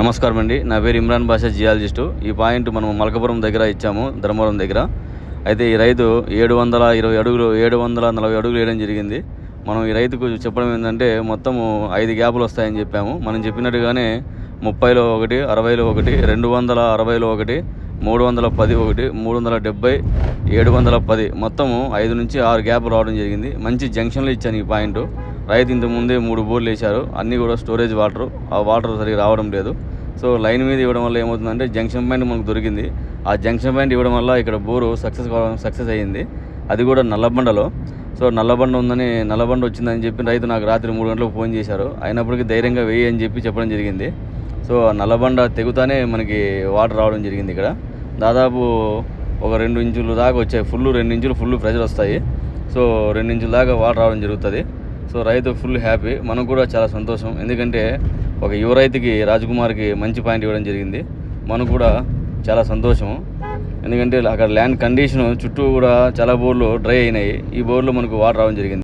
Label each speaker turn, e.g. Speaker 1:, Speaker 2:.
Speaker 1: నమస్కారం అండి. నా పేరు ఇమ్రాన్ బాషా జియాలజిస్టు. ఈ పాయింట్ మనం మలకపురం దగ్గర ఇచ్చాము ధర్మవరం దగ్గర. అయితే ఈ రైతు ఏడు వందల ఇరవై అడుగులు ఏడు వందల నలభై అడుగులు వేయడం జరిగింది. మనం ఈ రైతుకు చెప్పడం ఏంటంటే మొత్తము ఐదు గ్యాపులు వస్తాయని చెప్పాము. మనం చెప్పినట్టుగానే ముప్పైలో ఒకటి అరవైలో ఒకటి రెండు వందల అరవైలో ఒకటి మూడు వందల పది ఒకటి మూడు వందల డెబ్బై ఏడు వందల పది. మొత్తము ఐదు నుంచి ఆరు గ్యాప్ రావడం జరిగింది. మంచి జంక్షన్లు ఇచ్చాను ఈ పాయింట్. రైతు ఇంత ముందే మూడు బోర్లు వేశారు. అన్నీ కూడా స్టోరేజ్ వాటర్. ఆ వాటర్ సరిగా రావడం లేదు. సో లైన్ మీద ఇవ్వడం వల్ల ఏమవుతుందంటే జంక్షన్ పాయింట్ మనకు దొరికింది. ఆ జంక్షన్ పాయింట్ ఇవ్వడం వల్ల ఇక్కడ బోరు సక్సెస్ కావడం సక్సెస్ అయ్యింది. అది కూడా నల్లబండలో. సో నల్లబండ ఉందని నల్లబండ వచ్చిందని చెప్పి రైతు నాకు రాత్రి మూడు గంటలకు ఫోన్ చేశారు. అయినప్పటికీ ధైర్యంగా వేయి అని చెప్పి చెప్పడం జరిగింది. సో ఆ నల్లబండ తెగుతానే మనకి వాటర్ రావడం జరిగింది ఇక్కడ. దాదాపు ఒక రెండు ఇంచులు దాకా వచ్చాయి. ఫుల్ రెండు ఇంచులు ఫుల్ ప్రెజర్ వస్తాయి. సో రెండు ఇంచుల దాకా వాటర్ రావడం జరుగుతుంది. సో రైతు ఫుల్ హ్యాపీ మనకు కూడా చాలా సంతోషం. ఎందుకంటే ఒక యువ రైతుకి రాజకుమార్కి మంచి పాయింట్ ఇవ్వడం జరిగింది. మనకు కూడా చాలా సంతోషం. ఎందుకంటే అక్కడ ల్యాండ్ కండిషన్ చుట్టూ కూడా చాలా బోర్లు డ్రై అయినాయి. ఈ బోర్లో మనకు వాటర్ రావడం జరిగింది.